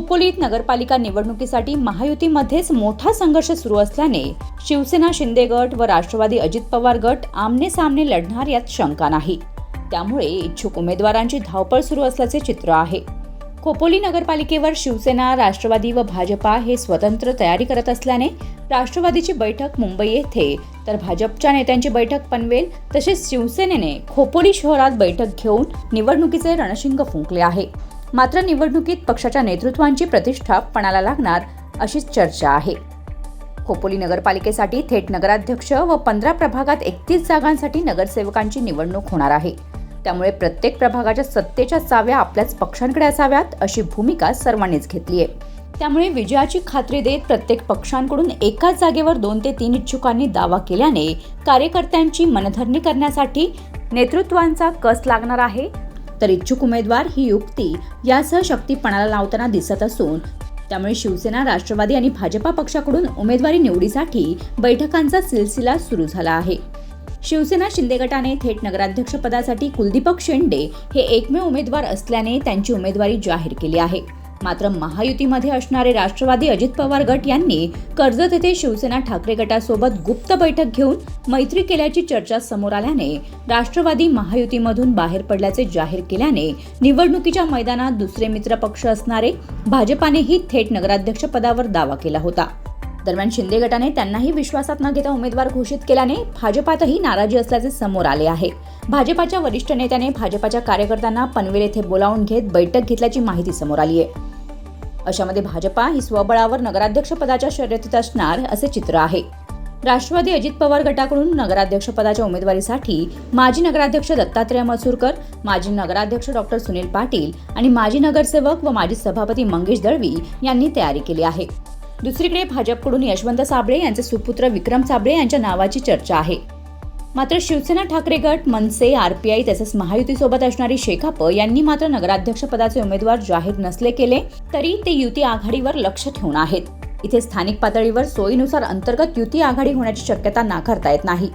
खोपोलीत नगरपालिका निवडणुकीसाठी महायुतीमध्येच मोठा संघर्ष सुरू असल्याने शिवसेना शिंदे गट व राष्ट्रवादी अजित पवार गट आमने सामने लढणार यात शंका नाही. त्यामुळे इच्छुक उमेदवारांची धावपळ सुरू असल्याचे चित्र आहे. खोपोली नगरपालिकेवर शिवसेना राष्ट्रवादी व भाजपा हे स्वतंत्र तयारी करत असल्याने राष्ट्रवादीची बैठक मुंबई येथे तर भाजपच्या नेत्यांची बैठक पनवेल तसेच शिवसेनेने खोपोली शहरात बैठक घेऊन निवडणुकीचे रणशिंग फुंकले आहे. मात्र निवडणुकीत पक्षाच्या नेतृत्वांची प्रतिष्ठा पणाला लागणार अशीच चर्चा आहे. खोपोली नगरपालिकेसाठी थेट नगराध्यक्ष व पंधरा प्रभागात एकतीस जागांसाठी नगरसेवकांची निवडणूक होणार आहे. त्यामुळे प्रत्येक प्रभागाच्या सत्तेच्या चाव्या आपल्याच पक्षांकडे असाव्यात अशी भूमिका सर्वांनीच घेतली आहे. त्यामुळे विजयाची खात्री देत प्रत्येक पक्षांकडून एकाच जागेवर दोन ते तीन इच्छुकांनी दावा केल्याने कार्यकर्त्यांची मनधरणी करण्यासाठी नेतृत्वांचा कस लागणार आहे? तर इच्छुक उमेदवार ही युक्ती यासह शक्तीपणाला लावताना दिसत असून त्यामुळे शिवसेना राष्ट्रवादी आणि भाजपा पक्षाकडून उमेदवारी निवडीसाठी बैठकांचा सिलसिला सुरू झाला आहे. शिवसेना शिंदे गटाने थेट नगराध्यक्षपदासाठी कुलदीपक शेंडे हे एकमेव उमेदवार असल्याने त्यांची उमेदवारी जाहीर केली आहे. मात्र महायुतीमध्ये असणारे राष्ट्रवादी अजित पवार गट यांनी कर्जत येथे शिवसेना ठाकरे गटासोबत गुप्त बैठक घेऊन मैत्री केल्याची चर्चा समोर आल्याने राष्ट्रवादी महायुतीमधून बाहेर पडल्याचे जाहीर केल्याने निवडणुकीच्या मैदानात दुसरे मित्र पक्ष असणारे भाजपानेही थेट नगराध्यक्षपदावर दावा केला होता. दरम्यान शिंदे गटाने त्यांनाही विश्वासात न घेता उमेदवार घोषित केल्याने भाजपातही नाराजी असल्याचे समोर आले आहे. भाजपाच्या वरिष्ठ नेत्याने भाजपाच्या कार्यकर्त्यांना पनवेल येथे बोलावून घेत बैठक घेतल्याची माहिती समोर आली आहे. अशामध्ये भाजपा ही स्वबळावर नगराध्यक्षपदाच्या शर्यतीत असणार असे चित्र आहे. राष्ट्रवादी अजित पवार गटाकडून नगराध्यक्षपदाच्या उमेदवारीसाठी माजी नगराध्यक्ष दत्तात्रय मसूरकर माजी नगराध्यक्ष डॉक्टर सुनील पाटील आणि माजी नगरसेवक व माजी सभापती मंगेश दळवी यांनी तयारी केली आहे. दुसरीकडे भाजपकडून यशवंत साबळे यांचे सुपुत्र विक्रम साबळे यांच्या नावाची चर्चा आहे. मात्र शिवसेना ठाकरे गट मनसे आरपीआय तसेच महायुतीसोबत असणारी शेकाप यांनी मात्र नगराध्यक्षपदाचे उमेदवार जाहीर नसले केले तरी ते युती आघाडीवर लक्ष ठेवून आहेत. इथे स्थानिक पातळीवर सोयीनुसार अंतर्गत युती आघाडी होण्याची शक्यता नाकारता येत नाही.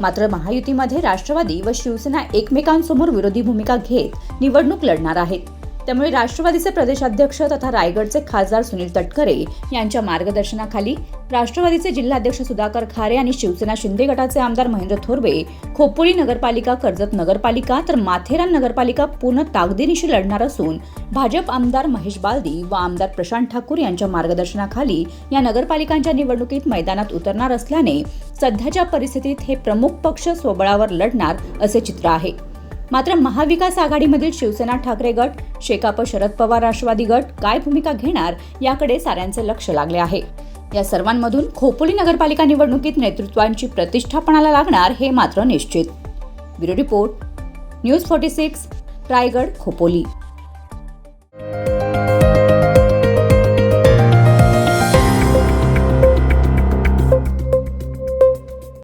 मात्र महायुतीमध्ये राष्ट्रवादी व शिवसेना एकमेकांसमोर विरोधी भूमिका घेत निवडणूक लढणार आहेत. त्यामुळे राष्ट्रवादीचे प्रदेशाध्यक्ष तथा रायगडचे खासदार सुनील तटकरे यांच्या मार्गदर्शनाखाली राष्ट्रवादीचे जिल्हाध्यक्ष सुधाकर खारे आणि शिवसेना शिंदे गटाचे आमदार महेंद्र थोरवे खोपोली नगरपालिका कर्जत नगरपालिका तर माथेरान नगरपालिका पूर्ण ताकदीनिशी लढणार असून भाजप आमदार महेश बालदी व आमदार प्रशांत ठाकूर यांच्या मार्गदर्शनाखाली या नगरपालिकांच्या निवडणुकीत मैदानात उतरणार असल्याने सध्याच्या परिस्थितीत हे प्रमुख पक्ष स्वबळावर लढणार असे चित्र आहे. मात्र महाविकास आघाडीमधील शिवसेना ठाकरे गट शेकाप शरद पवार राष्ट्रवादी गट काय भूमिका घेणार याकडे साऱ्यांचे लक्ष लागले आहे. या सर्वांमधून खोपोली नगरपालिका निवडणुकीत नेतृत्वांची प्रतिष्ठापणाला लागणार हे मात्र निश्चित. Bureau report news forty six Raigad Khopoli.